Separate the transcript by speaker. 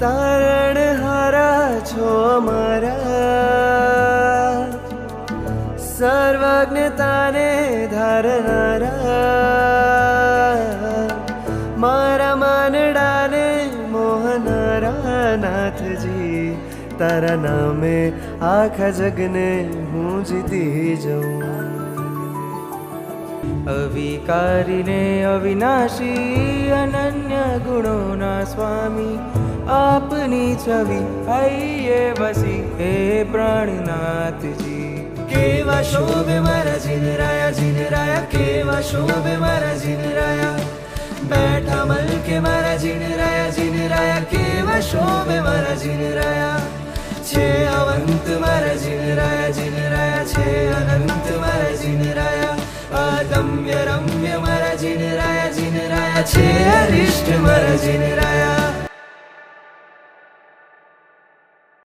Speaker 1: તારણ હારા છો અમારા. સર્વજ્ઞતાને ધારનારા. મારા માનડાને મોહનારા નાથજી. તારા નામે આખા જગને હું જીતી જઉં. અવિકારીને અવિનાશી અનન્ય ગુણોના સ્વામી. આપની છવી આઈએ વસી. હે પ્રાણનાથજી. કેવા શોભે મારા જીનરાયા જીનરાયા, કેવા શોભે મારા જીનરાયા. બેઠા મલકે મારા જીનરાયા જીનરાયા, કેવા શોભે મારા જીનરાયા. છે અવંત મારા જીનરાયા જીનરાયા, છે અનંત મારા જીનરાયા. અદમ્ય રમ્ય મારા જીનરાયા જીનરાયા, છે અરિષ્ટ મારા જીનરાયા.